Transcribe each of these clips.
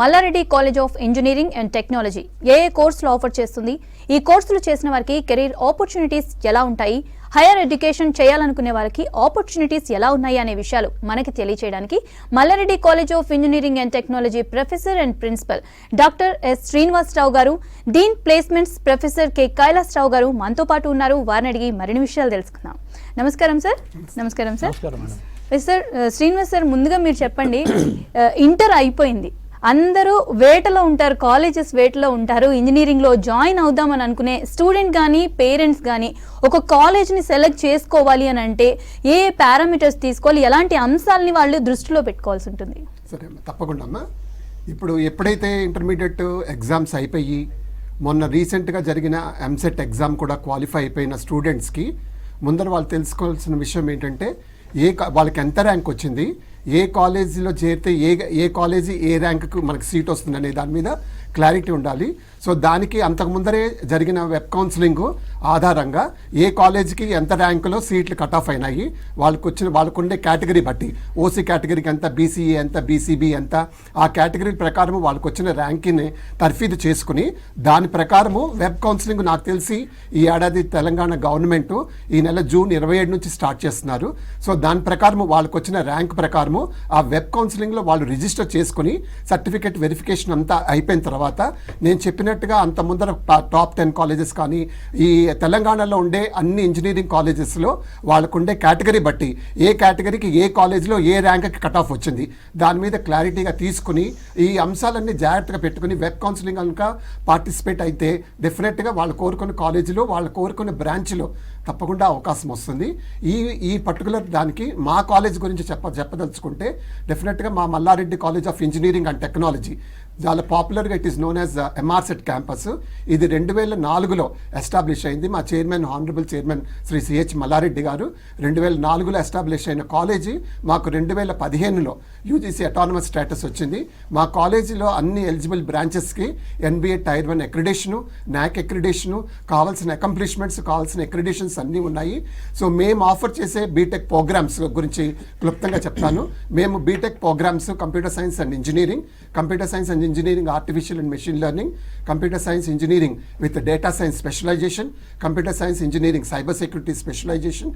Mallareddy college of engineering and technology ఏ ఏ కోర్సులు offer చేస్తుంది? ఈ కోర్సులు చేసిన వారికి కెరీర్ ఆపర్చునిటీస్ ఎలా ఉంటాయి? హైయర్ ఎడ్యుకేషన్ చేయాలనుకునే వారికి ఆపర్చునిటీస్ ఎలా ఉన్నాయి అనే విషయాలు మనకి తెలియచేయడానికి Mallareddy college of engineering and technology professor and principal doctor S Srinivasarao గారు dean placements professor K Kailasarao గారు మనతో పాటు ఉన్నారు. వారిని అడిగి మరిన్ని విషయాలు తెలుసుకుందాం. నమస్కారం సార్. నమస్కారం సార్. సార్ శ్రీనివాస్ సార్ ముందుగా మీరు చెప్పండి. ఇంటర్ అయిపోయింది. అందరూ వేటలో ఉంటారు కాలేజెస్ వేటలో ఉంటారు ఇంజనీరింగ్లో జాయిన్ అవుదామని అనుకునే స్టూడెంట్ కానీ పేరెంట్స్ కానీ ఒక కాలేజ్ని సెలెక్ట్ చేసుకోవాలి అని అంటే ఏ పారామీటర్స్ తీసుకోవాలి ఎలాంటి అంశాలని వాళ్ళు దృష్టిలో పెట్టుకోవాల్సి ఉంటుంది. సరే అమ్మా తప్పకుండా అమ్మా. ఇప్పుడు ఎప్పుడైతే ఇంటర్మీడియట్ ఎగ్జామ్స్ అయిపోయి మొన్న రీసెంట్గా జరిగిన ఎంసెట్ ఎగ్జామ్ కూడా క్వాలిఫై అయిపోయిన స్టూడెంట్స్కి ముందర వాళ్ళు తెలుసుకోవాల్సిన విషయం ఏంటంటే ఏ వాళ్ళకి ఎంత ర్యాంక్ వచ్చింది ఏ కాలేజీలో చేరితే ఏ ఏ కాలేజీ ఏ ర్యాంక్కు మనకి సీట్ వస్తుంది అనే దాని మీద క్లారిటీ ఉండాలి. సో దానికి అంతకు ముందరే జరిగిన వెబ్ కౌన్సిలింగ్ ఆధారంగా ఏ కాలేజీకి ఎంత ర్యాంకులో సీట్లు కట్ ఆఫ్ అయినాయి వాళ్ళకి వచ్చిన వాళ్ళకు ఉండే కేటగిరీ బట్టి ఓసీ కేటగిరీకి ఎంత బీసీఈ ఎంత బీసీబీ ఎంత ఆ కేటగిరీ ప్రకారం వాళ్ళకు వచ్చిన ర్యాంకింగ్ని తర్ఫీదు చేసుకుని దాని ప్రకారము వెబ్ కౌన్సిలింగ్ నాకు తెలిసి ఈ ఏడాది తెలంగాణ గవర్నమెంట్ ఈ నెల జూన్ ఇరవై ఏడు నుంచి స్టార్ట్ చేస్తున్నారు. సో దాని ప్రకారం వాళ్ళకు వచ్చిన ర్యాంక్ ప్రకారము ఆ వెబ్ కౌన్సిలింగ్లో వాళ్ళు రిజిస్టర్ చేసుకుని సర్టిఫికేట్ వెరిఫికేషన్ అంతా అయిపోయిన తర్వాత నేను చెప్పినట్టుగా అంత ముందర టాప్ టెన్ కాలేజెస్ కానీ ఈ తెలంగాణలో ఉండే అన్ని ఇంజనీరింగ్ కాలేజెస్లో వాళ్ళకు ఉండే కేటగిరీ బట్టి ఏ కేటగిరీకి ఏ కాలేజీలో ఏ ర్యాంక్కి కట్ ఆఫ్ వచ్చింది దాని మీద క్లారిటీగా తీసుకుని ఈ అంశాలన్నీ జాగ్రత్తగా పెట్టుకుని వెబ్ కౌన్సిలింగ్ కనుక పార్టిసిపేట్ అయితే డెఫినెట్గా వాళ్ళు కోరుకున్న కాలేజీలో వాళ్ళు కోరుకున్న బ్రాంచ్లో తప్పకుండా అవకాశం వస్తుంది. ఈ ఈ పర్టికులర్ దానికి మా కాలేజ్ గురించి చెప్ప చెప్పదలుచుకుంటే డెఫినెట్గా మా Mallareddy college of engineering and technology చాలా పాపులర్గా it is known as MRCET campus ఇది రెండు వేల నాలుగులో ఎస్టాబ్లిష్ అయింది. మా chairman honourable chairman Shri CH Mallareddy గారు. రెండు వేల నాలుగులో ఎస్టాబ్లిష్ అయిన కాలేజీ మాకు రెండు వేల పదిహేనులో యూజీసీ అటానమస్ స్టేటస్ వచ్చింది. మా కాలేజీలో అన్ని eligible బ్రాంచెస్కి NBA tier one accreditation NAAC accreditation కావాల్సిన అకంప్లిష్మెంట్స్ కావాల్సిన ఎక్రిడేషన్స్ అన్నీ ఉన్నాయి. సో మేము ఆఫర్ చేసే బీటెక్ ప్రోగ్రామ్స్ గురించి క్లుప్తంగా చెప్తాను. మేము B Tech programmes computer science and engineering computer science and engineering artificial and machine learning computer science engineering with data science specialisation computer science engineering cyber security specialisation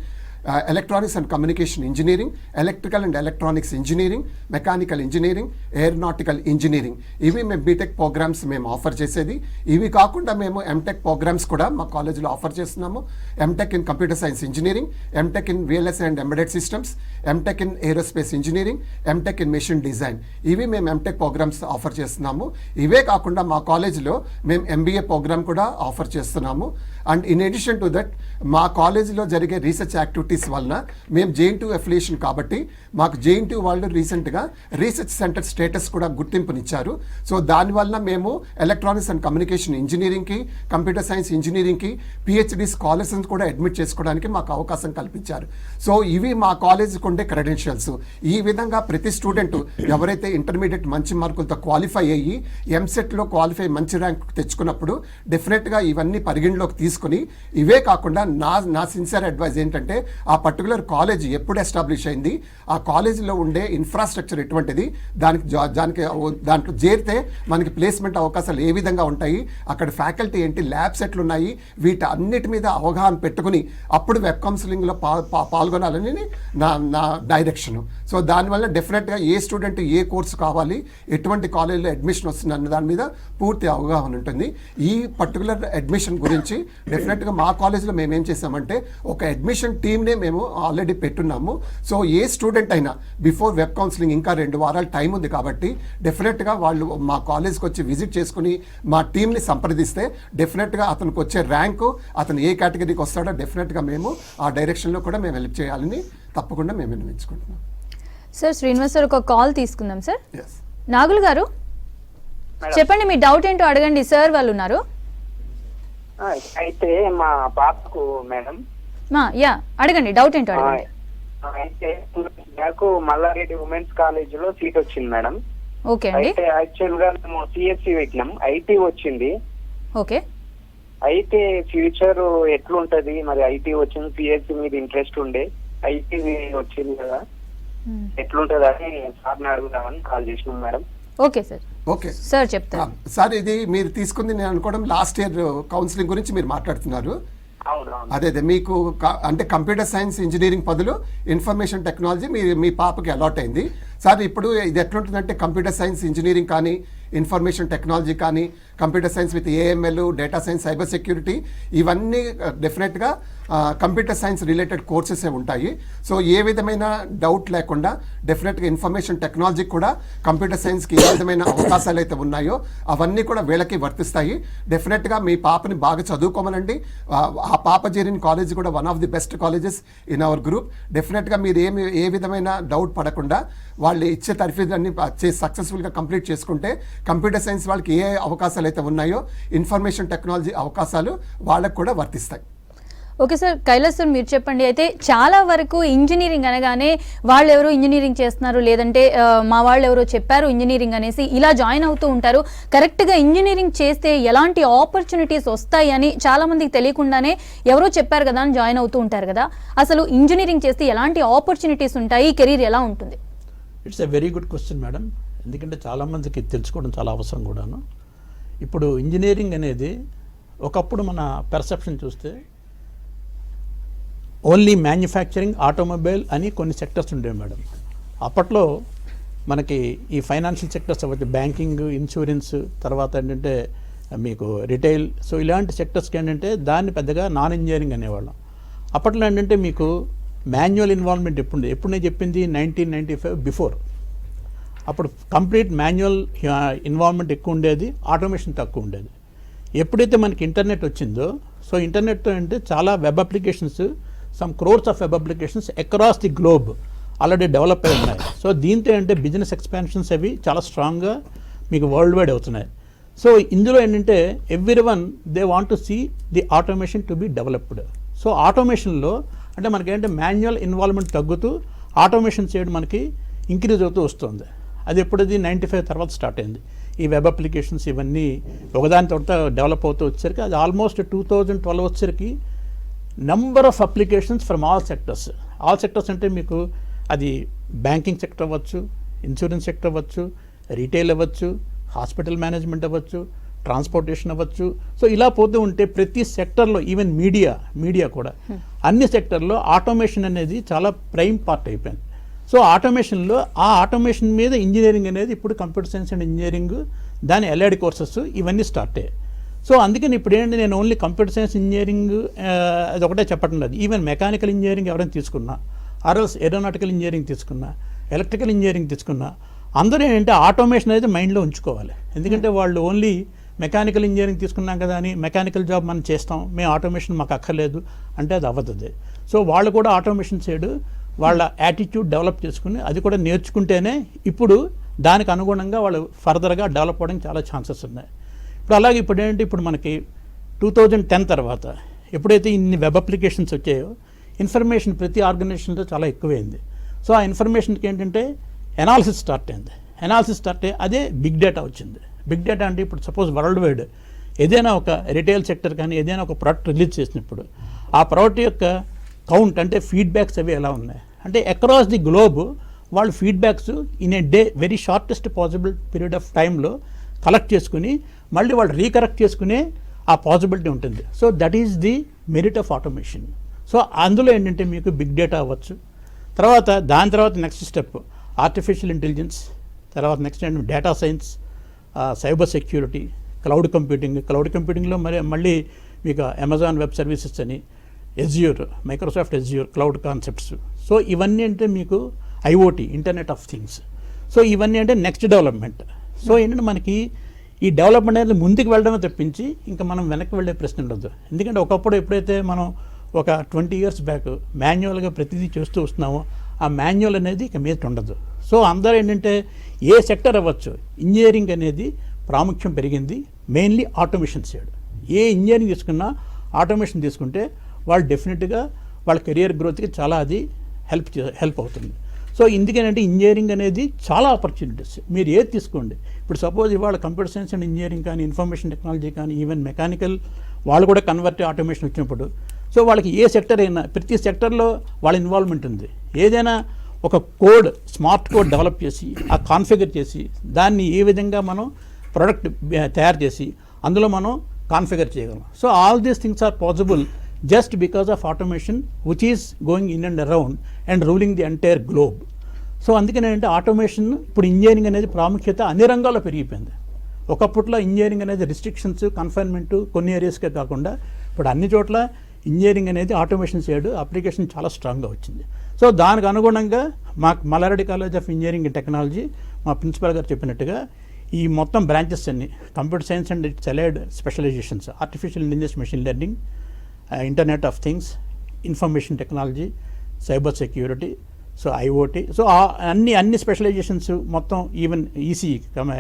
electronics and communication engineering electrical and electronics engineering mechanical engineering aeronautical engineering ఇవి మేము BTech programmes మేము offer చేసేది. ఇవి కాకుండా మేము MTech programmes కూడా మా కాలేజీలో ఆఫర్ చేస్తున్నాము. M Tech in computer science engineering M Tech in VLS and embedded systems M Tech in aerospace engineering M Tech in machine design ఇవి మేము ఎంటెక్ ప్రోగ్రామ్స్ ఆఫర్ చేస్తున్నాము. ఇవే కాకుండా మా కాలేజీలో మేము ఎంబీఏ ప్రోగ్రామ్ కూడా ఆఫర్ చేస్తున్నాము. And in addition to that మా కాలేజీలో జరిగే రీసెర్చ్ యాక్టివిటీస్ వలన మేము జేఎన్టీ అఫిలియేషన్ కాబట్టి మాకు జేఎన్టీ వాళ్ళు రీసెంట్గా రీసెర్చ్ సెంటర్ స్టేటస్ కూడా గుర్తింపునిచ్చారు. సో దానివల్ల మేము ఎలక్ట్రానిక్స్ అండ్ కమ్యూనికేషన్ ఇంజనీరింగ్కి కంప్యూటర్ సైన్స్ ఇంజనీరింగ్కి పిహెచ్డి స్కాలర్స్ని కూడా అడ్మిట్ చేసుకోవడానికి మాకు అవకాశం కల్పించారు. సో ఇవి మా కాలేజీ ఉండే క్రెడెన్షియల్స్ ఈ విధంగా ప్రతి స్టూడెంట్ ఎవరైతే ఇంటర్మీడియట్ మంచి మార్కులతో క్వాలిఫై అయ్యి ఎంసెట్లో క్వాలిఫై మంచి ర్యాంక్ తెచ్చుకున్నప్పుడు డెఫినెట్గా ఇవన్నీ పరిగణలోకి తీసుకుని ఇవే కాకుండా నా నా సిన్సియర్ అడ్వైజ్ ఏంటంటే ఆ పర్టికులర్ కాలేజ్ ఎప్పుడు ఎస్టాబ్లిష్ అయింది ఆ కాలేజీలో ఉండే ఇన్ఫ్రాస్ట్రక్చర్ ఎటువంటిది దానికి దానికి దాంట్లో చేరితే మనకి ప్లేస్మెంట్ అవకాశాలు ఏ విధంగా ఉంటాయి అక్కడ ఫ్యాకల్టీ ఏంటి ల్యాబ్స్ ఎట్లున్నాయి వీటి అన్నిటి మీద అవగాహన పెట్టుకుని అప్పుడు వెబ్ కౌన్సిలింగ్లో పా పా- పాల్గొనాలని నా నా డైరెక్షన్. సో దానివల్ల డెఫినెట్గా ఏ స్టూడెంట్ ఏ కోర్సు కావాలి ఎటువంటి కాలేజీలో అడ్మిషన్ వస్తుంది అన్న దాని మీద పూర్తి అవగాహన ఉంటుంది. ఈ పర్టికులర్ అడ్మిషన్ గురించి డెఫినెట్గా మా కాలేజీలో మేము ఏం చేసామంటే ఒక అడ్మిషన్ టీమ్నే మేము ఆల్రెడీ పెట్టున్నాము. సో ఏ స్టూడెంట్ అయినా బిఫోర్ వెబ్ కౌన్సిలింగ్ ఇంకా రెండు వారాలు టైం ఉంది కాబట్టి డెఫినెట్గా వాళ్ళు మా కాలేజ్కి వచ్చి విజిట్ చేసుకుని మా టీంని సంప్రదిస్తే డెఫినెట్గా అతనికి వచ్చే ర్యాంకు అతను ఏ కేటగిరీకి వస్తాడో డెఫినెట్గా మేము ఆ డైరెక్షన్లో కూడా మేము హెల్ప్ చేయాలని తప్పకుండా మేము నిర్ణయించుకుంటున్నాం సార్ శ్రీనివాస్ సార్ ఒక కాల్ తీసుకుందాం సార్. నాగుల్ గారు. చెప్పండి మీ డౌట్ ఏంటో అడగండి సార్ వాళ్ళు ఉన్నారు. ఆ, అయితే మా పాపకు మేడం. మా యా అడగండి డౌట్ ఏంటో అడగండి. అయితే నాకు మల్లారెడ్డి ఉమెన్స్ కాలేజ్లో సీట్ వచ్చింది మేడం. ఓకే అండి. అయితే యాక్చువల్గా మేము సిఎస్సి పెట్టినాం ఐటీ వచ్చింది. ఓకే. అయితే ఫ్యూచర్ ఎట్లుంటది? మరి ఐటీ వచ్చింది సిఎస్సి మీద ఇంట్రెస్ట్ ఉండే. ఐటీ వచ్చింది కదా. మ్మ్. ఎట్లుంటది అని సార్ని అడుగుదామని కాల్ చేసినాం madam. Okay sir. Okay. Sir చెప్తారు. ఆ, సార్ ఇది మీరు తీసుకుంది నేను అనుకోవడం లాస్ట్ ఇయర్ కౌన్సిలింగ్ గురించి మీరు మాట్లాడుతున్నారు. అదే అదే మీకు అంటే కంప్యూటర్ సైన్స్ ఇంజనీరింగ్ బదులు ఇన్ఫర్మేషన్ టెక్నాలజీ మీ మీ పాపకి అలాట్ అయింది. సార్ ఇప్పుడు ఇది ఎట్లుంటుందంటే కంప్యూటర్ సైన్స్ ఇంజనీరింగ్ కానీ ఇన్ఫర్మేషన్ టెక్నాలజీ కానీ computer science with AML data science cyber security ఇవన్నీ డెఫినెట్గా కంప్యూటర్ సైన్స్ రిలేటెడ్ కోర్సెస్ ఉంటాయి. సో ఏ విధమైన డౌట్ లేకుండా డెఫినెట్గా ఇన్ఫర్మేషన్ టెక్నాలజీ కూడా కంప్యూటర్ సైన్స్కి ఏ విధమైన అవకాశాలు అయితే ఉన్నాయో అవన్నీ కూడా వీళ్ళకి వర్తిస్తాయి. డెఫినెట్గా మీ పాపని బాగా చదువుకోమనండి. ఆ పాప చేరిన కాలేజ్ కూడా one of the best colleges in our group. డెఫినెట్గా మీరు ఏమి ఏ విధమైన డౌట్ పడకుండా వాళ్ళు ఇచ్చే తర్ఫీదులన్నీ చేసి సక్సెస్ఫుల్గా కంప్లీట్ చేసుకుంటే కంప్యూటర్ సైన్స్ వాళ్ళకి ఏ అవకాశాలు అయితే ఉన్నాయో ఇన్ఫర్మేషన్ టెక్నాలజీ అవకాశాలు వాళ్ళకు కూడా వర్తిస్తాయి. ఓకే సార్ కైలాస్ సార్ మీరు చెప్పండి. అయితే చాలా వరకు ఇంజనీరింగ్ అనగానే వాళ్ళు ఎవరో ఇంజనీరింగ్ చేస్తున్నారు? లేదంటే మా వాళ్ళు ఎవరో చెప్పారు ఇంజనీరింగ్ అనేసి ఇలా జాయిన్ అవుతూ ఉంటారు. కరెక్ట్గా ఇంజనీరింగ్ చేస్తే ఎలాంటి ఆపర్చునిటీస్ వస్తాయి అని చాలామందికి తెలియకుండానే ఎవరో చెప్పారు కదా అని జాయిన్ అవుతూ ఉంటారు కదా. అసలు ఇంజనీరింగ్ చేస్తే ఎలాంటి ఆపర్చునిటీస్ ఉంటాయి? కెరీర్ ఎలా ఉంటుంది? It's a very good question madam ఎందుకంటే చాలామందికి తెలుసుకోవడం చాలా అవసరం కూడాను. ఇప్పుడు ఇంజనీరింగ్ అనేది ఒకప్పుడు మన పెర్సెప్షన్ చూస్తే ఓన్లీ మ్యానుఫ్యాక్చరింగ్ ఆటోమొబైల్ అని కొన్ని సెక్టర్స్ ఉండేవి మేడం. అప్పట్లో మనకి ఈ ఫైనాన్షియల్ సెక్టర్స్ అవ్వచ్చు బ్యాంకింగ్ ఇన్సూరెన్స్ తర్వాత ఏంటంటే మీకు రిటైల్ సో ఇలాంటి సెక్టర్స్కి ఏంటంటే దాన్ని పెద్దగా నాన్ ఇంజనీరింగ్ అనేవాళ్ళం. అప్పట్లో ఏంటంటే మీకు మాన్యువల్ ఇన్వాల్వ్మెంట్ ఎప్పుడు ఎప్పుడు నేను చెప్పింది నైన్టీన్ నైంటీ ఫైవ్ బిఫోర్. అప్పుడు కంప్లీట్ మాన్యువల్ ఇన్వాల్వ్మెంట్ ఎక్కువ ఉండేది ఆటోమేషన్ తక్కువ ఉండేది. ఎప్పుడైతే మనకి ఇంటర్నెట్ వచ్చిందో సో ఇంటర్నెట్తో అంటే చాలా web applications some crores of web applications across the globe already develop అయి ఉన్నాయి. సో దీంతో ఏంటంటే బిజినెస్ ఎక్స్పాన్షన్స్ అవి చాలా స్ట్రాంగ్గా మీకు వరల్డ్ వైడ్ అవుతున్నాయి. సో ఇందులో ఏంటంటే every one they want to see the automation to be developed so ఆటోమేషన్లో అంటే మనకి ఏంటంటే మాన్యువల్ ఇన్వాల్వ్మెంట్ తగ్గుతూ ఆటోమేషన్ చేయడం మనకి ఇంక్రీజ్ అవుతూ వస్తుంది. అది ఎప్పుడది? నైంటీ ఫైవ్ తర్వాత స్టార్ట్ అయింది. ఈ వెబ్ అప్లికేషన్స్ ఇవన్నీ ఒకదాని తర్వాత డెవలప్ అవుతూ వచ్చేసరికి అది ఆల్మోస్ట్ టూ థౌజండ్ ట్వెల్వ్ వచ్చేసరికి number of applications from all sectors all sectors అంటే మీకు అది బ్యాంకింగ్ సెక్టర్ అవ్వచ్చు ఇన్సూరెన్స్ సెక్టర్ అవ్వచ్చు రీటైల్ అవ్వచ్చు హాస్పిటల్ మేనేజ్మెంట్ అవ్వచ్చు ట్రాన్స్పోర్టేషన్ అవ్వచ్చు. సో ఇలా పోతూ ఉంటే ప్రతి సెక్టర్లో ఈవెన్ మీడియా మీడియా కూడా అన్ని సెక్టర్లో ఆటోమేషన్ అనేది చాలా ప్రైమ్ పార్ట్ అయిపోయింది. సో ఆటోమేషన్లో ఆ ఆటోమేషన్ మీద ఇంజనీరింగ్ అనేది ఇప్పుడు కంప్యూటర్ సైన్స్ అండ్ ఇంజనీరింగ్ దాని ఎల్ఐడి కోర్సెస్ ఇవన్నీ స్టార్ట్ అయ్యాయి. సో అందుకని ఇప్పుడు ఏంటి నేను ఓన్లీ కంప్యూటర్ సైన్స్ ఇంజనీరింగ్ అది ఒకటే చెప్పడం లేదు. ఈవెన్ మెకానికల్ ఇంజనీరింగ్ ఎవరైనా తీసుకున్నా ఆర్ఎల్స్ ఏరోనాటికల్ ఇంజనీరింగ్ తీసుకున్నా ఎలక్ట్రికల్ ఇంజనీరింగ్ తీసుకున్నా అందరూ ఏంటంటే ఆటోమేషన్ అనేది మైండ్లో ఉంచుకోవాలి. ఎందుకంటే వాళ్ళు ఓన్లీ మెకానికల్ ఇంజనీరింగ్ తీసుకున్నాం కదా అని మెకానికల్ జాబ్ మనం చేస్తాం. మేము ఆటోమేషన్ మాకు అక్కర్లేదు అంటే అది అవ్వదు సో వాళ్ళు కూడా ఆటోమేషన్ సైడ్ వాళ్ళ యాటిట్యూడ్ డెవలప్ చేసుకుని అది కూడా నేర్చుకుంటేనే ఇప్పుడు దానికి అనుగుణంగా వాళ్ళు ఫర్దర్గా డెవలప్ అవ్వడానికి చాలా ఛాన్సెస్ ఉన్నాయి. ఇప్పుడు అలాగే ఇప్పుడు ఏంటంటే ఇప్పుడు మనకి టూ థౌజండ్ టెన్ తర్వాత ఎప్పుడైతే ఇన్ని వెబ్ అప్లికేషన్స్ వచ్చాయో ఇన్ఫర్మేషన్ ప్రతి ఆర్గనైజేషన్లో చాలా ఎక్కువైంది. సో ఆ ఇన్ఫర్మేషన్కి ఏంటంటే ఎనాలిసిస్ స్టార్ట్ అయింది. ఎనాలిసిస్ స్టార్ట్ అయ్యి అదే బిగ్ డేటా వచ్చింది. బిగ్ డేటా అంటే ఇప్పుడు సపోజ్ వరల్డ్ వైడ్ ఏదైనా ఒక రిటైల్ సెక్టర్ కానీ ఏదైనా ఒక ప్రోడక్ట్ రిలీజ్ చేసినప్పుడు ఆ ప్రోడక్ట్ యొక్క కౌంట్ అంటే ఫీడ్బ్యాక్స్ అవి ఎలా ఉన్నాయి? అంటే అక్రాస్ ది గ్లోబ్ వాళ్ళు feedbacks in a day very shortest possible period of టైంలో కలెక్ట్ చేసుకుని మళ్ళీ వాళ్ళు రీకరెక్ట్ చేసుకునే ఆ పాసిబిలిటీ ఉంటుంది. So that is the merit of automation so అందులో ఏంటంటే మీకు బిగ్ డేటా అవ్వచ్చు. తర్వాత దాని తర్వాత నెక్స్ట్ స్టెప్ ఆర్టిఫిషియల్ ఇంటెలిజెన్స్ తర్వాత నెక్స్ట్ ఏంటంటే data science cyber security cloud computing cloud కంప్యూటింగ్లో మరి మళ్ళీ మీకు అమెజాన్ వెబ్ సర్వీసెస్ అని Azure Microsoft Azure cloud concepts so ఇవన్నీ అంటే మీకు IoT internet of things so ఇవన్నీ అంటే నెక్స్ట్ డెవలప్మెంట్ సో ఏంటంటే మనకి ఈ డెవలప్మెంట్ అనేది ముందుకు వెళ్ళడమే తప్పించి ఇంకా మనం వెనక్కి వెళ్ళే ప్రశ్న ఉండదు. ఎందుకంటే ఒకప్పుడు ఎప్పుడైతే మనం ఒక ట్వంటీ ఇయర్స్ బ్యాక్ మాన్యువల్గా ప్రతిదీ చేస్తూ వస్తున్నామో ఆ మాన్యువల్ అనేది ఇక మీద ఉండదు. సో అందరూ ఏంటంటే ఏ సెక్టర్ అవ్వచ్చు ఇంజనీరింగ్ అనేది ప్రాముఖ్యం పెరిగింది మెయిన్లీ ఆటోమేషన్ సైడ్. ఏ ఇంజనీరింగ్ తీసుకున్నా ఆటోమేషన్ తీసుకుంటే వాళ్ళు డెఫినెట్గా వాళ్ళ కెరియర్ గ్రోత్కి చాలా అది హెల్ప్ చే- హెల్ప్ అవుతుంది. సో ఎందుకేనంటే ఇంజనీరింగ్ అనేది చాలా ఆపర్చునిటీస్ మీరు ఏది తీసుకోండి. ఇప్పుడు సపోజ్ ఇవాళ కంప్యూటర్ సైన్స్ అండ్ ఇంజనీరింగ్ కానీ ఇన్ఫర్మేషన్ టెక్నాలజీ కానీ ఈవెన్ మెకానికల్ వాళ్ళు కూడా కన్వర్ట్ ఆటోమేషన్ వచ్చినప్పుడు సో వాళ్ళకి ఏ సెక్టర్ అయినా ప్రతి సెక్టర్లో వాళ్ళ ఇన్వాల్వ్మెంట్ ఉంది. ఏదైనా ఒక కోడ్ స్మార్ట్ కోడ్ డెవలప్ చేసి ఆ కాన్ఫిగర్ చేసి దాన్ని ఏ విధంగా మనం ప్రొడక్ట్ తయారు చేసి అందులో మనం కాన్ఫిగర్ చేయగలం. So all these things are possible just because of automation which is going in and around and ruling the entire globe so అందుకని ఏంటంటే ఆటోమేషన్ ఇప్పుడు ఇంజనీరింగ్ అనేది ప్రాముఖ్యత అన్ని రంగాల్లో పెరిగిపోయింది. ఒకప్పట్లో ఇంజనీరింగ్ అనేది రిస్ట్రిక్షన్స్ కన్ఫైన్మెంట్ కొన్ని ఏరియాస్కే కాకుండా ఇప్పుడు అన్ని చోట్ల ఇంజనీరింగ్ అనేది ఆటోమేషన్ సైడ్ అప్లికేషన్ చాలా స్ట్రాంగ్గా వచ్చింది. సో దానికి అనుగుణంగా మాకు Mallareddy college of engineering and technology మా ప్రిన్సిపల్ గారు చెప్పినట్టుగా ఈ మొత్తం బ్రాంచెస్ అన్ని computer science and allied specializations artificial intelligence machine learning internet of things information technology cyber security so IOT so అన్ని అన్ని స్పెషలైజేషన్స్ మొత్తం even EC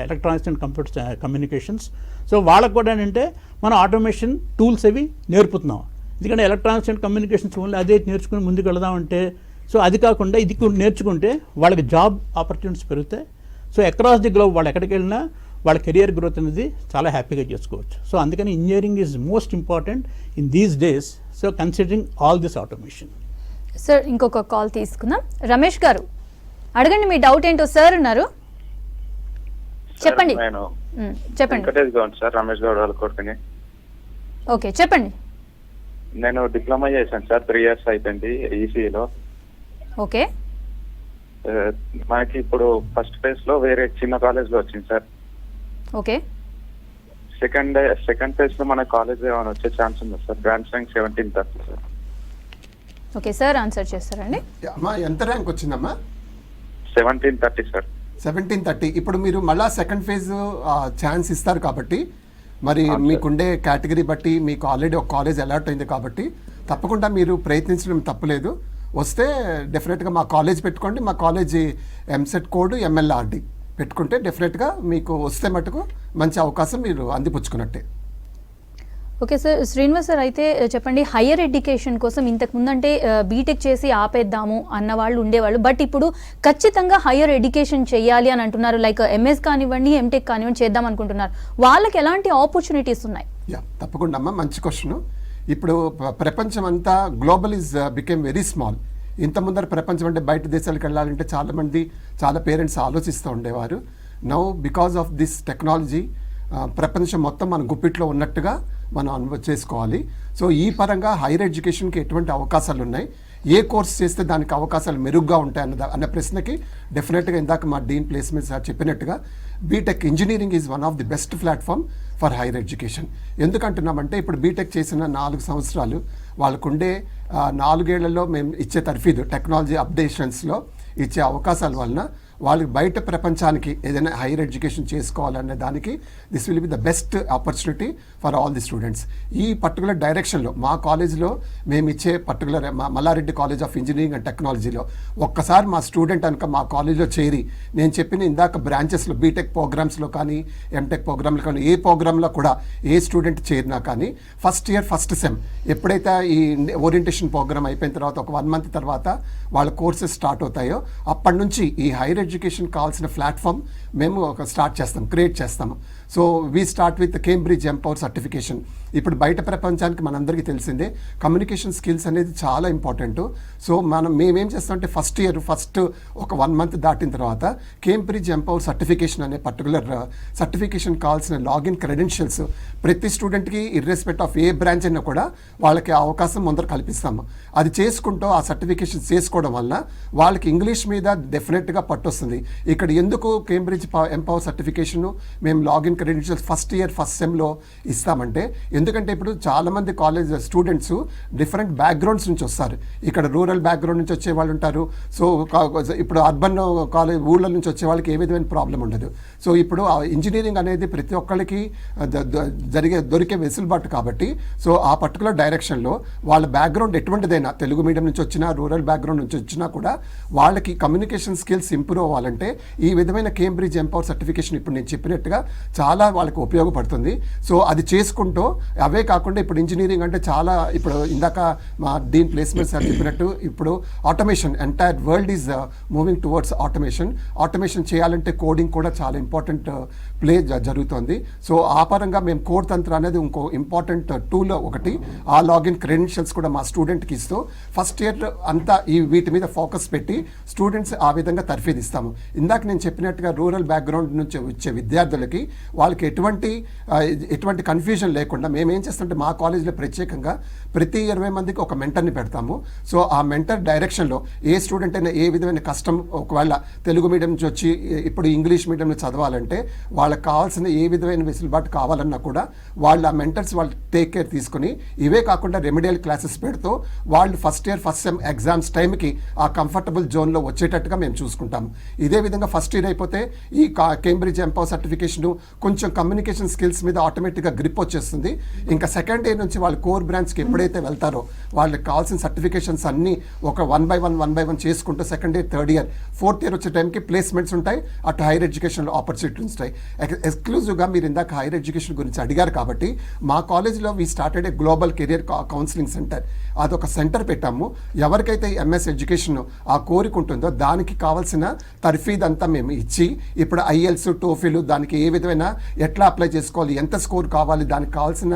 electronics and computer communications so వాళ్ళకు కూడా ఏంటంటే మనం ఆటోమేషన్ టూల్స్ అవి నేర్పుతున్నాం. ఎందుకంటే ఎలక్ట్రానిక్స్ అండ్ కమ్యూనికేషన్స్ ఓన్లీ అదే నేర్చుకుని ముందుకు వెళదామంటే సో అది కాకుండా ఇది నేర్చుకుంటే వాళ్ళకి జాబ్ ఆపర్చునిటీస్ పెరుగుతాయి. సో అక్రాస్ ది గ్లోబ్ వాళ్ళు ఎక్కడికి వెళ్ళినా వాళ్ళ కెరియర్ గ్రోత్ అనేది చాలా హ్యాపీగా చేసుకోవచ్చు. సో అందుకని engineering is most important in these days so considering all this automation sir ఇంకొక కాల్ తీసుకుందాం. రమేష్ గారు అడగండి మీ డౌట్ ఏంటో. సార్ ఉన్నారు. చెప్పండి. చెప్పండి. సార్ రమేష్ గౌడ్ వాళ్ళ కొడుకుని ఓకే చెప్పండి. నేను డిప్లొమా చేశాను సార్ త్రీ ఇయర్స్ అయిపోయింది ఈసీలో ఓకే. మనకి ఇప్పుడు ఫస్ట్ ఫేజ్లో వేరే చిన్న కాలేజ్లో వచ్చింది సార్. ఓకే. సెకండ్ సెకండ్ ఫేజ్లో మన కాలేజ్ ఏమైనా వచ్చే ఛాన్స్ ఉందా sir? Branch rank seventeen thirty sir. Okay sir answer చేస్తారండి. అమ్మా ఎంత ర్యాంక్ వచ్చిందమ్మా? Seventeen thirty sir seventeen thirty ఇప్పుడు మీరు మళ్ళా సెకండ్ ఫేజ్ ఛాన్స్ ఇస్తారు కాబట్టి మరి సార్. మీకుండే కేటగిరీ బట్టి మీకు ఆల్రెడీ ఒక కాలేజ్ అలాట్ అయింది కాబట్టి తప్పకుండా మీరు ప్రయత్నించడం తప్పలేదు. వస్తే డెఫినెట్గా మా కాలేజ్ పెట్టుకోండి. మా కాలేజీ ఎంసెట్ కోడ్ ఎంఎల్ఆర్డి పెట్టుకుంటే డెఫినెట్గా మీకు వస్తే మటుకు మంచి అవకాశం మీరు అందిపుచ్చుకున్నట్టే. ఓకే సార్ శ్రీనివాస్ సార్ అయితే చెప్పండి హయ్యర్ ఎడ్యుకేషన్ కోసం ఇంతకు ముందంటే బీటెక్ చేసి ఆపేద్దాము అన్న వాళ్ళు ఉండేవాళ్ళు. బట్ ఇప్పుడు ఖచ్చితంగా హయ్యర్ ఎడ్యుకేషన్ చేయాలి అని అంటున్నారు. లైక్ ఎంఎస్ కానివ్వండి ఎంటెక్ కానివ్వండి చేద్దాం అనుకుంటున్నారు. వాళ్ళకి ఎలాంటి ఆపర్చునిటీస్ ఉన్నాయి? యా తప్పకుండా అమ్మ. మంచి క్వశ్చన్ ఇప్పుడు ప్రపంచం అంతా global is become very small ఇంత ముందర ప్రపంచం అంటే బయట దేశాలకు వెళ్ళాలంటే చాలామంది చాలా పేరెంట్స్ ఆలోచిస్తూ ఉండేవారు. Now because of this technology ప్రపంచం మొత్తం మన గుప్పిట్లో ఉన్నట్టుగా మనం అనుభవ చేసుకోవాలి. సో ఈ పరంగా హైయర్ ఎడ్యుకేషన్కి ఎటువంటి అవకాశాలు ఉన్నాయి ఏ కోర్స్ చేస్తే దానికి అవకాశాలు మెరుగ్గా ఉంటాయి అన్న అన్న ప్రశ్నకి డెఫినెట్గా ఇందాక మా డీన్ ప్లేస్మెంట్ సార్ చెప్పినట్టుగా B Tech engineering is one of the best platform for higher education. ఎందుకంటున్నామంటే ఇప్పుడు బీటెక్ చేసిన నాలుగు సంవత్సరాలు వాళ్ళకుండే నాలుగేళ్ళలో మేము ఇచ్చే తర్ఫీదు టెక్నాలజీ అప్డేషన్స్లో ఇచ్చే అవకాశాల వలన వాళ్ళకి బయట ప్రపంచానికి ఏదైనా హైయర్ ఎడ్యుకేషన్ చేసుకోవాలనే దానికి this will be the best opportunity for all the students ఈ పర్టికులర్ డైరెక్షన్లో మా కాలేజ్లో మేము ఇచ్చే పర్టికులర్ మా Mallareddy college of engineering and టెక్నాలజీలో ఒక్కసారి మా స్టూడెంట్ అనుక మా కాలేజ్లో చేరి నేను చెప్పిన ఇందాక బ్రాంచెస్లో బీటెక్ ప్రోగ్రామ్స్లో కానీ ఎంటెక్ ప్రోగ్రాంలో కానీ ఏ ప్రోగ్రాంలో కూడా ఏ స్టూడెంట్ చేరినా కానీ ఫస్ట్ ఇయర్ ఫస్ట్ సెమ్ ఎప్పుడైతే ఈ ఓరియంటేషన్ ప్రోగ్రామ్ అయిపోయిన తర్వాత ఒక వన్ మంత్ తర్వాత వాళ్ళ కోర్సెస్ స్టార్ట్ అవుతాయో అప్పటి నుంచి ఈ హైయర్ ఎడ్యుకేషన్ కావాల్సిన ప్లాట్ఫామ్ మేము ఒక స్టార్ట్ చేస్తాం క్రియేట్ చేస్తాము so we start with Cambridge empower certification ఇప్పుడు బయట ప్రపంచానికి మనందరికీ తెలిసిందే కమ్యూనికేషన్ స్కిల్స్ అనేది చాలా ఇంపార్టెంట్ సో మనం మేమేం చేస్తామంటే ఫస్ట్ ఇయర్ ఫస్ట్ ఒక వన్ మంత్ దాటిన తర్వాత కేంబ్రిడ్జ్ ఎంపవర్ సర్టిఫికేషన్ అనే పర్టికులర్ సర్టిఫికేషన్ uh, కావాల్సిన లాగిన్ క్రెడెన్షియల్స్ ప్రతి స్టూడెంట్కి ఇర్రెస్పెక్ట్ ఆఫ్ ఏ బ్రాంచ్ అయినా కూడా వాళ్ళకి అవకాశం ముందర కల్పిస్తాము. అది చేసుకుంటూ ఆ సర్టిఫికేషన్ చేసుకోవడం వల్ల వాళ్ళకి ఇంగ్లీష్ మీద డెఫినెట్గా పట్టొస్తుంది. ఇక్కడ ఎందుకు కేంబ్రిడ్జ్ ఎంపవర్ సర్టిఫికేషన్ మేము login credentials first year first సెమ్లో ఇస్తామంటే ఎందుకంటే ఇప్పుడు చాలామంది కాలేజ్ స్టూడెంట్స్ డిఫరెంట్ బ్యాక్గ్రౌండ్స్ నుంచి వస్తారు. ఇక్కడ రూరల్ బ్యాక్గ్రౌండ్ నుంచి వచ్చే వాళ్ళు ఉంటారు. సో ఇప్పుడు అర్బన్ కాలేజ్ ఊళ్ళ నుంచి వచ్చే వాళ్ళకి ఏ విధమైన ప్రాబ్లం ఉండదు. సో ఇప్పుడు ఇంజనీరింగ్ అనేది ప్రతి ఒక్కరికి జరిగే దొరికే వెసులుబాటు కాబట్టి సో ఆ పర్టికులర్ డైరెక్షన్లో వాళ్ళ బ్యాక్గ్రౌండ్ ఎటువంటిదైనా తెలుగు మీడియం నుంచి వచ్చినా రూరల్ బ్యాక్గ్రౌండ్ నుంచి వచ్చినా కూడా వాళ్ళకి కమ్యూనికేషన్ స్కిల్స్ ఇంప్రూవ్ అవ్వాలంటే ఈ విధమైన కేంబ్రిడ్జ్ ఎంపవర్ సర్టిఫికేషన్ ఇప్పుడు నేను చెప్పినట్టుగా చాలా చాలా వాళ్ళకి ఉపయోగపడుతుంది. సో అది చేసుకుంటూ అవే కాకుండా ఇప్పుడు ఇంజనీరింగ్ అంటే చాలా ఇప్పుడు ఇందాక మా డీన్ ప్లేస్మెంట్స్ సార్ చెప్పినట్టు ఇప్పుడు automation entire world is moving towards automation automation చేయాలంటే కోడింగ్ కూడా చాలా ఇంపార్టెంట్ ప్లే జరుగుతుంది. సో ఆ పరంగా మేము కోర్ తంత్ర అనేది ఇంకో ఇంపార్టెంట్ టూల్ ఒకటి. ఆ లాగిన్ క్రెడెన్షియల్స్ కూడా మా స్టూడెంట్కి ఇస్తూ ఫస్ట్ ఇయర్ అంతా ఈ వీటి మీద ఫోకస్ పెట్టి స్టూడెంట్స్ ఆ విధంగా తర్ఫీదిస్తాము. ఇందాక నేను చెప్పినట్టుగా రూరల్ బ్యాక్గ్రౌండ్ నుంచి వచ్చే విద్యార్థులకి వాళ్ళకి ఎటువంటి ఎటువంటి కన్ఫ్యూజన్ లేకుండా మేము ఏం చేస్తుంటే మా కాలేజీలో ప్రత్యేకంగా ప్రతి ఇరవై మందికి ఒక మెంటర్ని పెడతాము. సో ఆ మెంటర్ డైరెక్షన్లో ఏ స్టూడెంట్ అయినా ఏ విధమైన కష్టం ఒకవేళ తెలుగు మీడియం నుంచి వచ్చి ఇప్పుడు ఇంగ్లీష్ మీడియంలో చదవాలంటే వాళ్ళ వాళ్ళకి కావాల్సిన ఏ విధమైన వెసులుబాటు కావాలన్నా కూడా వాళ్ళు ఆ మెంటర్స్ వాళ్ళు టేక్ కేర్ తీసుకుని ఇవే కాకుండా రెమెడియల్ క్లాసెస్ పెడుతూ వాళ్ళు first year first sem exams టైంకి ఆ కంఫర్టబుల్ జోన్లో వచ్చేటట్టుగా మేము చూసుకుంటాం. ఇదే విధంగా ఫస్ట్ ఇయర్ అయిపోతే ఈ కేంబ్రిడ్జ్ ఎంపవర్ సర్టిఫికేషన్ కొంచెం కమ్యూనికేషన్ స్కిల్స్ మీద ఆటోమేటిక్గా గ్రిప్ వచ్చేస్తుంది. ఇంకా సెకండ్ ఇయర్ నుంచి వాళ్ళు కోర్ బ్రాంచ్కి ఎప్పుడైతే వెళ్తారో వాళ్ళకి కావాల్సిన సర్టిఫికేషన్స్ అన్నీ ఒక one by one one by one చేసుకుంటూ second year third year fourth year వచ్చే టైంకి ప్లేస్మెంట్స్ ఉంటాయి. అటు హైయర్ ఎడ్యుకేషన్లో ఆపర్చునిటీస్ ఉంటాయి. ఎక్స్క్లూజివ్గా మీరు ఇందాక హైయర్ ఎడ్యుకేషన్ గురించి అడిగారు కాబట్టి మా కాలేజీలో we started a global career counselling centre అదొక సెంటర్ పెట్టాము. ఎవరికైతే ఎంఎస్ ఎడ్యుకేషన్ ఆ కోరిక ఉంటుందో దానికి కావాల్సిన తర్ఫీద్ అంతా మేము ఇచ్చి ఇప్పుడు ఐఎల్స్ టోఫీలు దానికి ఏ విధమైన ఎట్లా అప్లై చేసుకోవాలి ఎంత స్కోర్ కావాలి దానికి కావాల్సిన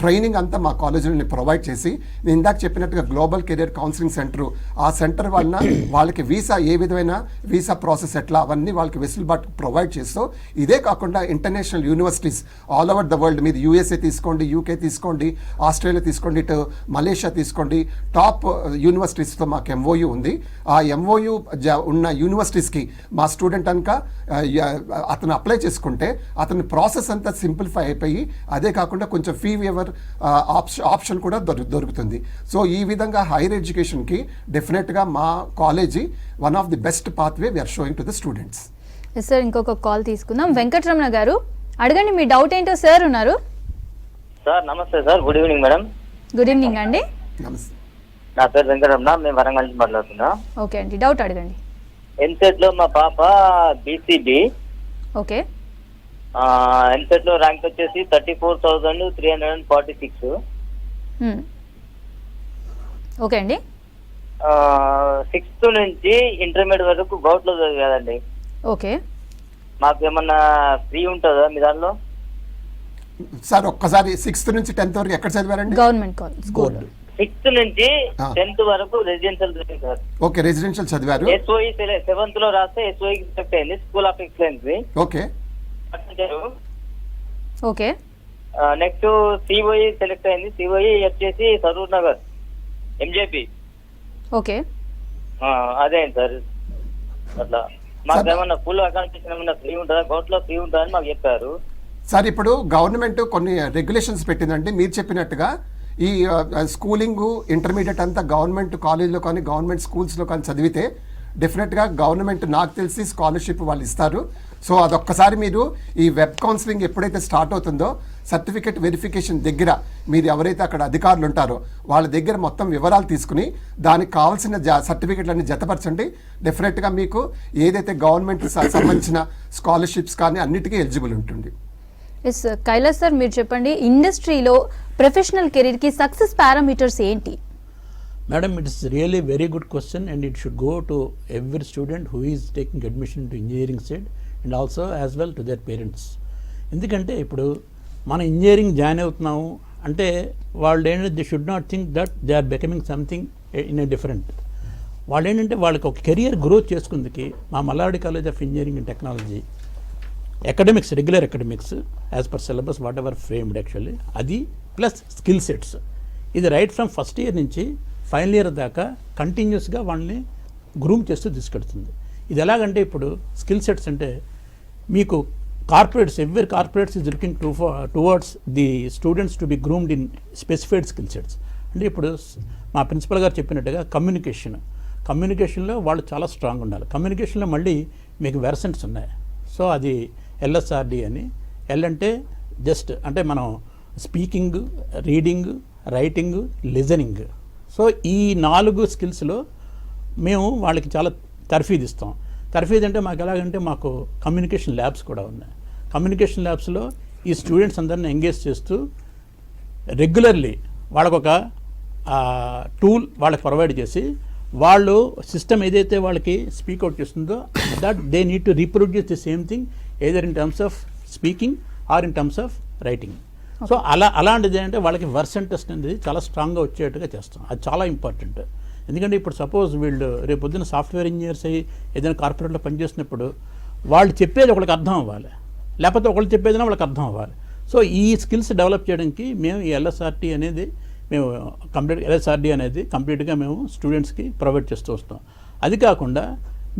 ట్రైనింగ్ అంతా మా కాలేజీలో ప్రొవైడ్ చేసి నేను ఇందాక చెప్పినట్టుగా గ్లోబల్ కెరియర్ కౌన్సిలింగ్ సెంటర్ ఆ సెంటర్ వలన వాళ్ళకి వీసా ఏ విధమైన వీసా ప్రాసెస్ ఎట్లా అవన్నీ వాళ్ళకి వెసులుబాటు ప్రొవైడ్ చేస్తూ ఇదే కాకుండా international universities all over the world మీరు యూఎస్ఏ తీసుకోండి యూకే తీసుకోండి ఆస్ట్రేలియా తీసుకోండి ఇటు మలేషియా తీసుకోండి టాప్ యూనివర్సిటీస్తో మాకు ఎంఓయూ ఉంది. ఆ ఎంఓయూ ఉన్న యూనివర్సిటీస్కి మా స్టూడెంట్ కనుక అతను అప్లై చేసుకుంటే అతని ప్రాసెస్ అంతా సింప్లిఫై అయిపోయి అదే కాకుండా కొంచెం ఫీ వేవర్ ఆప్షన్ కూడా దొరు దొరుకుతుంది. సో ఈ విధంగా హైయర్ ఎడ్యుకేషన్కి డెఫినెట్గా మా college one of the best pathway we are showing to the students. Yes sir ఇంకొక కాల్ తీసుకుందాం. వెంకటరమణ గారు అడగండి మీ డౌట్ ఏంటో సార్ ఉన్నారు? సార్ నమస్తే sir. Good evening madam. Good evening అండి. నమస్తే. నా పేరు వెంకటరమణ. మేము వరంగల్ నుంచి మాట్లాడుతున్నా. ఓకే అండి. డౌట్ అడగండి. ఎంసెట్లో మా పాప బీసీబీ. ఓకే. ఎంసెట్లో ర్యాంక్ వచ్చేసి thirty four thousand three hundred and forty six. Hmm. Okay అండి. సిక్స్త్ నుంచి ఇంటర్మీడియట్ వరకు గౌట్లో చదివి కదండి ఓకే. మాకు ఏమన్నా ఫ్రీ ఉంటుందా మీ దానిలో సార్ ఒక్కసారి సిక్స్త్ నుంచి టెన్త్ వరకు ఎక్కడ చదివారండి? గవర్నమెంట్ కాల్ స్కూల్ గోల్డ్. సిక్స్త్ నుంచి. టెన్త్ వరకు రెసిడెన్షియల్ సార్. ఓకే రెసిడెన్షియల్ చదివారు. ఎస్ఓఈ సెవెంత్లో రాస్తే ఎస్ఓఈ సెలెక్ట్ అయింది school of excellence okay. Okay. Next COE select అయింది. సిఓఈ వచ్చేసి సరూర్ నగర్ ఎంజేపీ. ఓకే. అదే సార్. అట్లా. మాకు ఏమన్నా ఫుల్ అకామిడేషన్ ఏమన్నా ఫ్రీ ఉంటుందా? గౌట్లో ఫ్రీ ఉంటుందా అని మాకు చెప్పారు. సార్ ఇప్పుడు గవర్నమెంట్ కొన్ని రెగ్యులేషన్స్ పెట్టిందండి. మీరు చెప్పినట్టుగా ఈ స్కూలింగ్ ఇంటర్మీడియట్ అంతా గవర్నమెంట్ కాలేజ్లో కానీ గవర్నమెంట్ స్కూల్స్లో కానీ చదివితే డెఫినెట్గా గవర్నమెంట్ నాకు తెలిసి స్కాలర్షిప్ వాళ్ళు ఇస్తారు. సో అదొక్కసారి మీరు ఈ వెబ్ కౌన్సిలింగ్ ఎప్పుడైతే స్టార్ట్ అవుతుందో సర్టిఫికేట్ వెరిఫికేషన్ దగ్గర మీరు ఎవరైతే అక్కడ అధికారులు ఉంటారో వాళ్ళ దగ్గర మొత్తం వివరాలు తీసుకుని దానికి కావాల్సిన జ సర్టిఫికేట్లన్నీ జతపరచండి. డెఫినెట్గా మీకు ఏదైతే గవర్నమెంట్ సంబంధించిన స్కాలర్షిప్స్ కానీ అన్నిటికీ ఎలిజిబుల్ ఉంటుంది. ఎస్ కైలాస్ సార్ మీరు చెప్పండి ఇండస్ట్రీలో ప్రొఫెషనల్ కెరీర్కి సక్సెస్ పారామీటర్స్ ఏంటి? Madam, it is really very good question and it should go to every student who is taking admission to engineering and also as well to their parents ఎందుకంటే ఇప్పుడు మనం engineering join అవుతున్నాము అంటే వాళ్ళు ఏంటంటే they should not think that they are becoming something in a different వాళ్ళు ఏంటంటే వాళ్ళకి ఒక కెరియర్ గ్రోత్ చేసుకుందికి మా Malladi college of engineering and technology academics regular academics as per syllabus whatever framed actually అది ప్లస్ స్కిల్ సెట్స్ ఇది right from first year నుంచి final year దాకా కంటిన్యూస్గా వాళ్ళని గ్రూమ్ చేస్తూ తీసుకెడుతుంది ఇది ఎలాగంటే ఇప్పుడు స్కిల్ సెట్స్ అంటే మీకు corporates every corporates is looking to towards the students to be groomed in specified skill sets అంటే ఇప్పుడు మా ప్రిన్సిపల్ గారు చెప్పినట్టుగా కమ్యూనికేషన్ కమ్యూనికేషన్లో వాళ్ళు చాలా స్ట్రాంగ్ ఉండాలి. కమ్యూనికేషన్లో మళ్ళీ మీకు వెర్సెంట్స్ ఉన్నాయి. సో అది ఎల్ఎస్ఆర్డి అని. ఎల్ అంటే జస్ట్ అంటే మనం speaking reading writing listening so ఈ నాలుగు స్కిల్స్లో మేము వాళ్ళకి చాలా తర్ఫీదు ఇస్తాం. తర్ఫీదు అంటే మాకు ఎలాగంటే మాకు కమ్యూనికేషన్ ల్యాబ్స్ కూడా ఉన్నాయి. కమ్యూనికేషన్ ల్యాబ్స్లో ఈ స్టూడెంట్స్ అందరిని ఎంగేజ్ చేస్తూ రెగ్యులర్లీ వాళ్ళకొక టూల్ వాళ్ళకి ప్రొవైడ్ చేసి వాళ్ళు సిస్టమ్ ఏదైతే వాళ్ళకి స్పీక్అవుట్ చేస్తుందో that they need to reproduce the same thing either in terms of speaking or in terms of writing. So అలా అలాంటిది అంటే వాళ్ళకి వర్సన్ టెస్ట్ అనేది చాలా స్ట్రాంగ్గా వచ్చేట్టుగా చేస్తాం. అది చాలా ఇంపార్టెంట్. ఎందుకంటే ఇప్పుడు సపోజ్ వీళ్ళు రేపు పొద్దున్న సాఫ్ట్వేర్ ఇంజనీర్స్ అయ్యి ఏదైనా కార్పొరేట్లో పనిచేసినప్పుడు వాళ్ళు చెప్పేది ఒకరికి అర్థం అవ్వాలి. లేకపోతే ఒకళ్ళు చెప్పేదైనా వాళ్ళకి అర్థం అవ్వాలి. సో ఈ స్కిల్స్ డెవలప్ చేయడానికి మేము ఈ ఎల్ఎస్ఆర్టీ అనేది మేము కంప్లీట్ ఎల్ఎస్ఆర్డి అనేది కంప్లీట్గా మేము స్టూడెంట్స్కి ప్రొవైడ్ చేస్తూ వస్తాం. అది కాకుండా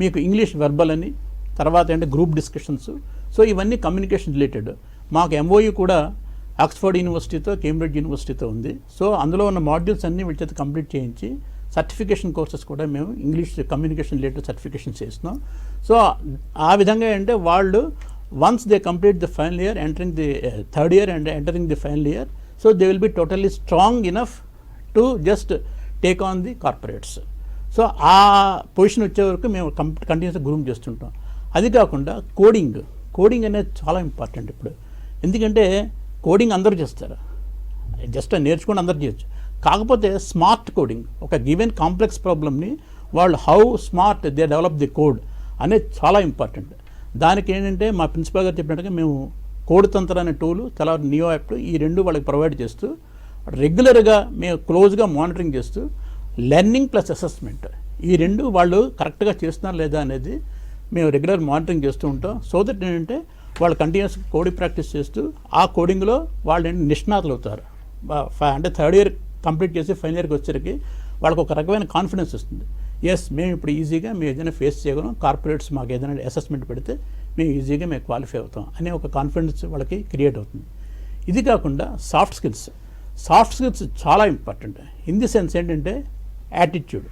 మీకు ఇంగ్లీష్ వెర్బల్ అని తర్వాత అంటే గ్రూప్ డిస్కషన్స్ సో ఇవన్నీ కమ్యూనికేషన్ రిలేటెడ్ మాకు ఎంఓయూ కూడా ఆక్స్ఫర్డ్ యూనివర్సిటీతో కేంబ్రిడ్జ్ యూనివర్సిటీతో ఉంది. సో అందులో ఉన్న మాడ్యూల్స్ అన్నీ వీళ్ళ చేత కంప్లీట్ చేయించి సర్టిఫికేషన్ కోర్సెస్ కూడా మేము ఇంగ్లీష్ కమ్యూనికేషన్ రిలేటెడ్ సర్టిఫికేషన్ చేస్తున్నాం. సో ఆ విధంగా అంటే వాళ్ళు once they complete the final year entering the third year and entering the final year so they will be totally strong enough to just take on the corporates so ఆ position వచ్చే వరకు మేము కంటిన్యూస్గా groom చేస్తుంటాం. అది కాకుండా coding coding అనేది చాలా ఇంపార్టెంట్ ఇప్పుడు. ఎందుకంటే కోడింగ్ అందరూ చేస్తారు. జస్ట్ నేర్చుకుని అందరు చేయొచ్చు. కాకపోతే స్మార్ట్ కోడింగ్ ఒక గివెన్ కాంప్లెక్స్ ప్రాబ్లమ్ని వాళ్ళు how smart they develop the code అనేది చాలా ఇంపార్టెంట్. దానికి ఏంటంటే మా ప్రిన్సిపల్ గారు చెప్పినట్టుగా మేము కోడ్ తంత్ర అనే టూలు తర్వాత నియో యాప్ ఈ రెండు వాళ్ళకి ప్రొవైడ్ చేస్తూ రెగ్యులర్గా మేము క్లోజ్గా మానిటరింగ్ చేస్తూ లెర్నింగ్ ప్లస్ అసెస్మెంట్ ఈ రెండు వాళ్ళు కరెక్ట్గా చేస్తున్నారా లేదా అనేది మేము రెగ్యులర్ మానిటరింగ్ చేస్తూ ఉంటాం. సో దట్ ఏంటంటే వాళ్ళు కంటిన్యూస్ కోడింగ్ ప్రాక్టీస్ చేస్తూ ఆ కోడింగ్లో వాళ్ళు నిష్ణాతులు అవుతారు అంటే థర్డ్ ఇయర్ కంప్లీట్ చేసి ఫైనల్ ఇయర్కి వచ్చేసరికి వాళ్ళకి ఒక రకమైన కాన్ఫిడెన్స్ వస్తుంది. ఎస్ మేము ఇప్పుడు ఈజీగా మేము ఏదైనా ఫేస్ చేయగలం కార్పొరేట్స్ మాకు ఏదైనా అసెస్మెంట్ పెడితే మేము ఈజీగా మేము క్వాలిఫై అవుతాం అనే ఒక కాన్ఫిడెన్స్ వాళ్ళకి క్రియేట్ అవుతుంది. ఇది కాకుండా సాఫ్ట్ స్కిల్స్ సాఫ్ట్ స్కిల్స్ చాలా ఇంపార్టెంట్ ఇన్ ది సెన్స్ ఏంటంటే యాటిట్యూడ్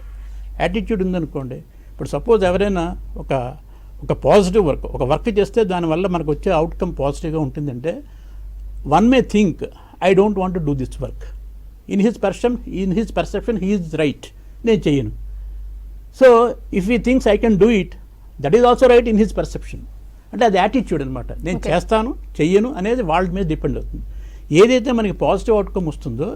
యాటిట్యూడ్ ఉందనుకోండి ఇప్పుడు సపోజ్ ఎవరైనా ఒక ఒక పాజిటివ్ వర్క్ ఒక వర్క్ చేస్తే దానివల్ల మనకు వచ్చే అవుట్కమ్ పాజిటివ్గా ఉంటుందంటే one may think I don't want to do this work in his perception in his perception he is right నేను చెయ్యను. సో ఇఫ్ ఈ things I can do it that is also right in his perception అంటే అది attitude అనమాట నేను. చేస్తాను చెయ్యను అనేది వాళ్ళ మీద డిపెండ్ అవుతుంది. ఏదైతే మనకి పాజిటివ్ అవుట్కమ్ వస్తుందో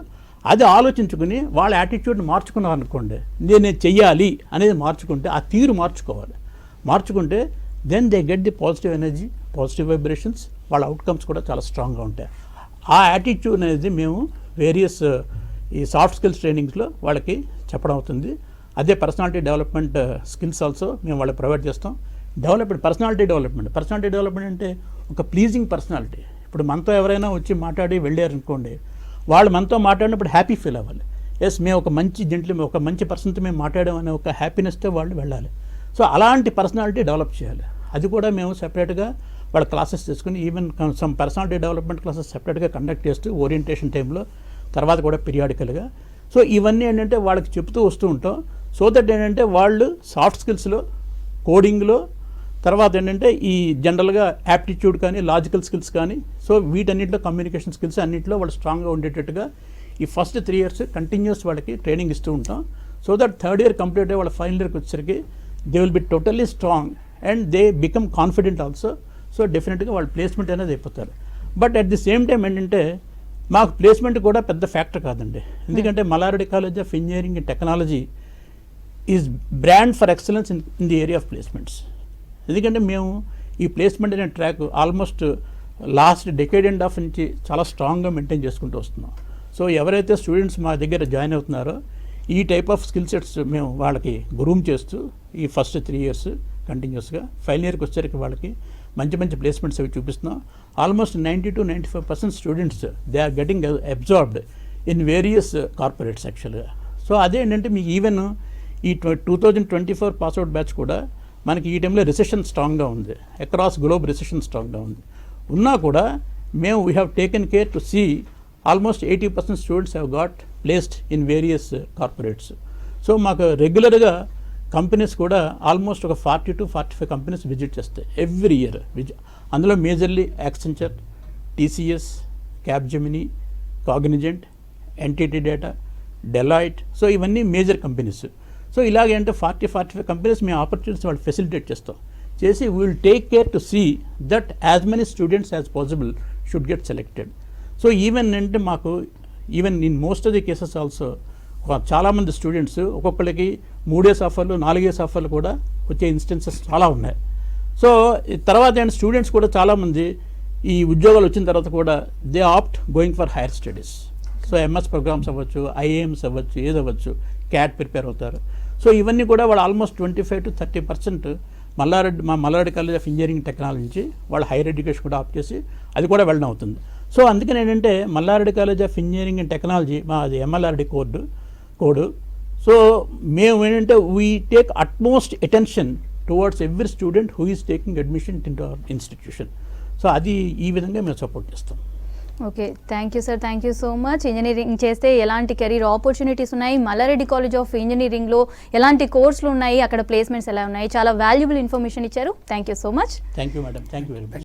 అది ఆలోచించుకుని వాళ్ళ యాటిట్యూడ్ని మార్చుకున్నారు అనుకోండి నేను నేను చెయ్యాలి అనేది మార్చుకుంటే ఆ తీరు మార్చుకోవాలి. మార్చుకుంటే then they get the positive energy positive vibrations వాళ్ళ అవుట్కమ్స్ కూడా చాలా స్ట్రాంగ్గా ఉంటాయి. ఆ యాటిట్యూడ్ అనేది మేము వేరియస్ ఈ సాఫ్ట్ స్కిల్స్ ట్రైనింగ్స్లో వాళ్ళకి చెప్పడం అవుతుంది. అదే పర్సనాలిటీ డెవలప్మెంట్ స్కిల్స్ ఆల్సో మేము వాళ్ళకి ప్రొవైడ్ చేస్తాం. Development personality development personality development అంటే ఒక ప్లీజింగ్ పర్సనాలిటీ ఇప్పుడు మనతో ఎవరైనా వచ్చి మాట్లాడి వెళ్ళారు అనుకోండి వాళ్ళు మనతో మాట్లాడినప్పుడు హ్యాపీ ఫీల్ అవ్వాలి. ఎస్ మేము ఒక మంచి జెంట్లు ఒక మంచి పర్సన్తో మేము మాట్లాడడం అనే ఒక హ్యాపీనెస్తో వాళ్ళు వెళ్ళాలి. సో అలాంటి పర్సనాలిటీ డెవలప్ చేయాలి. అది కూడా మేము సెపరేట్గా వాళ్ళ క్లాసెస్ తీసుకుని even some personality development classes సెపరేట్గా కండక్ట్ చేస్తూ ఓరియంటేషన్ టైంలో తర్వాత కూడా పీరియాడికల్గా సో ఇవన్నీ ఏంటంటే వాళ్ళకి చెప్తూ వస్తూ ఉంటాం. సో దట్ ఏంటంటే వాళ్ళు సాఫ్ట్ స్కిల్స్లో కోడింగ్లో తర్వాత ఏంటంటే ఈ జనరల్గా యాప్టిట్యూడ్ కానీ లాజికల్ స్కిల్స్ కానీ సో వీటన్నిటిలో కమ్యూనికేషన్ స్కిల్స్ అన్నింటిలో వాళ్ళు స్ట్రాంగ్గా ఉండేటట్టుగా ఈ ఫస్ట్ త్రీ ఇయర్స్ కంటిన్యూస్ వాళ్ళకి ట్రైనింగ్ ఇస్తూ ఉంటాం. So that third year complete అయ్యి వాళ్ళ ఫైనల్ ఇయర్కి వచ్చేసరికి they will be totally strong and they become confident also so డెఫినెట్గా వాళ్ళు ప్లేస్మెంట్ అనేది అయిపోతారు. But at the same time ఏంటంటే మాకు ప్లేస్మెంట్ కూడా పెద్ద ఫ్యాక్టర్ కాదండి. ఎందుకంటే Mallareddy college of engineering and technology is brand for excellence in in the area of placements ఎందుకంటే మేము ఈ ప్లేస్మెంట్ అనే track almost last decade and half నుంచి చాలా స్ట్రాంగ్గా మెయింటైన్ చేసుకుంటూ వస్తున్నాం. సో ఎవరైతే స్టూడెంట్స్ మా దగ్గర జాయిన్ అవుతున్నారో ఈ టైప్ ఆఫ్ స్కిల్ సెట్స్ మేము వాళ్ళకి గ్రూమ్ చేస్తూ ఈ ఫస్ట్ త్రీ ఇయర్స్ కంటిన్యూస్గా ఫైనల్ ఇయర్కి వచ్చేసరికి వాళ్ళకి మంచి మంచి ప్లేస్మెంట్స్ అవి చూపిస్తున్నాం. Almost ninety to ninety five percent students they are getting absorbed in various corporates యాక్చువల్గా సో అదే ఏంటంటే మీకు ఈవెన్ ఈ two thousand twenty four pass out batch కూడా మనకి ఈ టైంలో రిసెషన్ స్ట్రాంగ్గా ఉంది. అక్రాస్ గ్లోబ్ రిసెషన్ స్ట్రాంగ్గా ఉంది. ఉన్నా కూడా మేము we have taken care to see almost eighty percent students have got placed in various corporates so మాకు రెగ్యులర్గా కంపెనీస్ కూడా ఆల్మోస్ట్ ఒక forty to forty five companies visit చేస్తాయి ఎవ్రీ ఇయర్. విజిట్ అందులో majorly Accenture TCS Capgemini Cognizant NTT data Deloitte so ఇవన్నీ major companies so ఇలాగేంటే forty forty five companies మేము opportunities వాళ్ళు ఫెసిలిటేట్ చేస్తాం. చేసి will take care to see that as many students as possible should get selected so even అంటే మాకు even in most of the cases also చాలామంది students ఒక్కొక్కరికి మూడేసి ఆఫర్లు నాలుగేసి ఆఫర్లు కూడా వచ్చే ఇన్స్టెన్సెస్ చాలా ఉన్నాయి. సో తర్వాత అండ్ స్టూడెంట్స్ కూడా చాలామంది ఈ ఉద్యోగాలు వచ్చిన తర్వాత కూడా they opt going for higher studies so MS programmes అవ్వచ్చు ఐఏఎంస్ అవ్వచ్చు ఏదవ్వచ్చు అవ్వచ్చు క్యాట్ ప్రిపేర్ అవుతారు. సో ఇవన్నీ కూడా వాళ్ళు almost twenty five to thirty percent Mallareddy మా Mallareddy college of engineering technology నుంచి వాళ్ళు హైయర్ ఎడ్యుకేషన్ కూడా ఆప్ట్ చేసి అది కూడా వెళ్ళడం అవుతుంది. సో అందుకని ఏంటంటే Mallareddy college of engineering and technology మా అది ఎంఎల్ఆర్డి కోడ్ కోడ్ సో మేము ఏంటంటే we take utmost attention towards every student who is taking admission in our institution so అది ఈ విధంగా మేము సపోర్ట్ చేస్తాం. Okay thank you sir thank you so much engineering చేస్తే ఎలాంటి కెరీర్ ఆపర్చునిటీస్ ఉన్నాయి? మల్లారెడ్డి కాలేజ్ ఆఫ్ ఇంజనీరింగ్లో ఎలాంటి కోర్సులు ఉన్నాయి? అక్కడ ప్లేస్మెంట్స్ ఎలా ఉన్నాయి? చాలా వాల్యుబుల్ ఇన్ఫర్మేషన్ ఇచ్చారు. Thank you so much thank you madam thank you very much